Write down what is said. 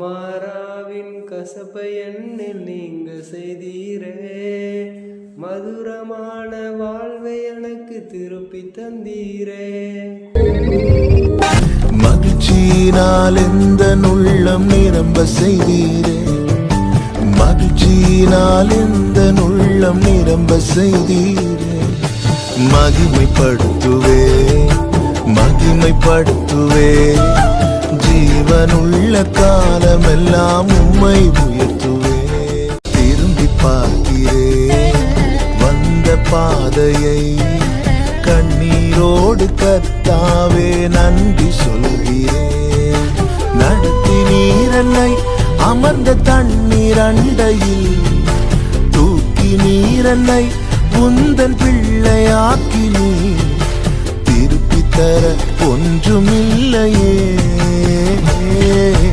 மாறாவின் கசப்பை எண்ணில் நீங்க செய்தீரே. மதுரமான வாழ்வை எனக்கு திருப்பி தந்தீரே. மகிழ்ச்சியினால் எந்த உள்ளம் நிரம்ப செய்தீரே. மகிழ்ச்சியினால் எந்த உள்ளம் நிரம்ப செய்தீரே. மகிமைப்படுத்துவே மகிமைப்படுத்துவே. காலமெல்லாம் உம்மை உயர்த்துவே திரும்பி பார்க்கிறே வந்த பாதையை கண்ணீரோடு கத்தாவே நன்றி சொல்கிறேன். நடத்தி நீரன்னை அமர்ந்த தண்ணீர் அண்டையில் தூக்கி நீரன்னை உந்தன் பிள்ளையாக்கி நீ திருப்பி தர ஒன்றுமில்லையே.